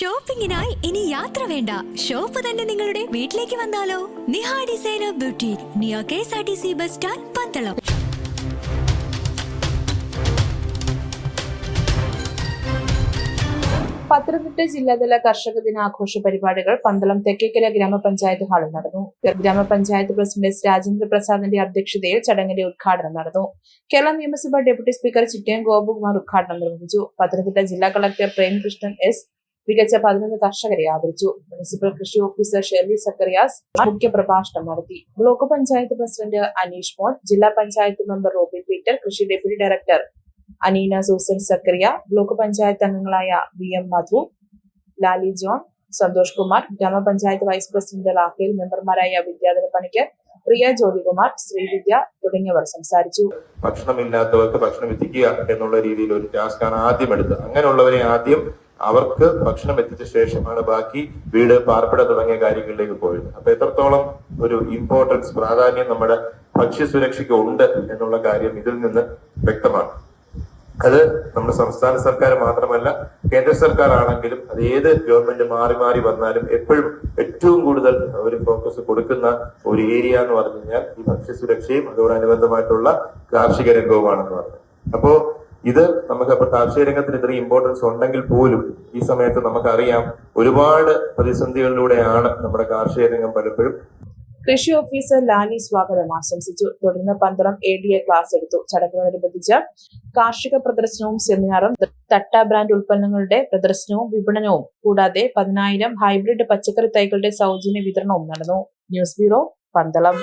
ഷോപ്പിംഗിനായി ഇനി യാത്ര വേണ്ട. ഷോപ്പ് തന്നെ നിങ്ങളുടെ വീട്ടിലേക്ക് വന്നാലോ? Niha designer beauty neo K S R T C bus stand Pandalam. Pathanamthitta ജില്ലാതല കർഷക ദിനാഘോഷ പരിപാടികൾ പന്തളം തെക്കേക്കര ഗ്രാമപഞ്ചായത്ത് ഹാളിൽ നടന്നു. ഗ്രാമപഞ്ചായത്ത് പ്രസിഡന്റ് രാജേന്ദ്ര പ്രസാദിന്റെ അധ്യക്ഷതയിൽ ചടങ്ങിന്റെ ഉദ്ഘാടനം നടന്നു. കേരള നിയമസഭാ ഡെപ്യൂട്ടി സ്പീക്കർ ചിറ്റയം ഗോപകുമാർ ഉദ്ഘാടനം നിർവഹിച്ചു. പത്തനംതിട്ട ജില്ലാ കളക്ടർ പ്രേംകൃഷ്ണൻ എസ്. മികച്ച പതിനൊന്ന് കർഷകരെ ആദരിച്ചു. മുനിസിപ്പൽ കൃഷി ഓഫീസർ ഷെർലി സക്കറിയാസ് മുഖ്യപ്രഭാഷണം നടത്തി. ബ്ലോക്ക് പഞ്ചായത്ത് പ്രസിഡന്റ് അനീഷ് മോൻ ജില്ലാ പഞ്ചായത്ത് മെമ്പർ റോബിൻ പീറ്റർ കൃഷി deputy director Aneena Susan Zachariah block panchayat അംഗങ്ങളായ V M Madhu Lali John Santhosh Kumar ഗ്രാമപഞ്ചായത്ത് വൈസ് പ്രസിഡന്റ് റാഫേൽ മെമ്പർമാരായ വിദ്യാധര പണിക്കർ പ്രിയ ജ്യോതികുമാർ ശ്രീവിദ്യ തുടങ്ങിയവർ സംസാരിച്ചു. ഭക്ഷണമില്ലാത്തവർക്ക് ഭക്ഷണം എത്തിക്കുക എന്നുള്ള രീതിയിൽ ഒരു ടാസ്കാണ് ആദ്യം എടുത്തത്. അങ്ങനെയുള്ളവരെ ആദ്യം അവർക്ക് ഭക്ഷണം എത്തിച്ച ശേഷമാണ് ബാക്കി വീട് പാർപ്പിട തുടങ്ങിയ കാര്യങ്ങളിലേക്ക് പോയത്. അപ്പൊ എത്രത്തോളം ഒരു ഇമ്പോർട്ടൻസ് പ്രാധാന്യം നമ്മുടെ ഭക്ഷ്യസുരക്ഷയ്ക്ക് ഉണ്ട് എന്നുള്ള കാര്യം ഇതിൽ നിന്ന് വ്യക്തമാണ്. അത് നമ്മുടെ സംസ്ഥാന സർക്കാർ മാത്രമല്ല കേന്ദ്ര സർക്കാർ ആണെങ്കിലും അത് ഏത് ഗവൺമെന്റ് മാറി മാറി വന്നാലും എപ്പോഴും ഏറ്റവും കൂടുതൽ അവർ ഫോക്കസ് കൊടുക്കുന്ന ഒരു ഏരിയ എന്ന് പറഞ്ഞു കഴിഞ്ഞാൽ ഈ ഭക്ഷ്യസുരക്ഷയും അതോടനുബന്ധമായിട്ടുള്ള കാർഷിക രംഗവുമാണെന്ന് പറഞ്ഞു. അപ്പോ ഇത് നമുക്ക് അപ്പൊ കാർഷിക രംഗത്തിന് ഇത്രയും ഇമ്പോർട്ടൻസ് ഉണ്ടെങ്കിൽ പോലും ഈ സമയത്ത് നമുക്കറിയാം ഒരുപാട് പ്രതിസന്ധികളിലൂടെയാണ് നമ്മുടെ കാർഷിക രംഗം പലപ്പോഴും കൃഷി ഓഫീസർ ലാലി സ്വാഗതം ആശംസിച്ചു. തുടർന്ന് Pandalam A D A class എടുത്തു. ചടങ്ങിനോടനുബന്ധിച്ച് കാർഷിക പ്രദർശനവും സെമിനാറും തട്ട ബ്രാൻഡ് ഉൽപ്പന്നങ്ങളുടെ പ്രദർശനവും വിപണനവും കൂടാതെ പതിനായിരം ഹൈബ്രിഡ് പച്ചക്കറി തൈകളുടെ സൗജന്യ വിതരണവും നടന്നു. News bureau Pandalam.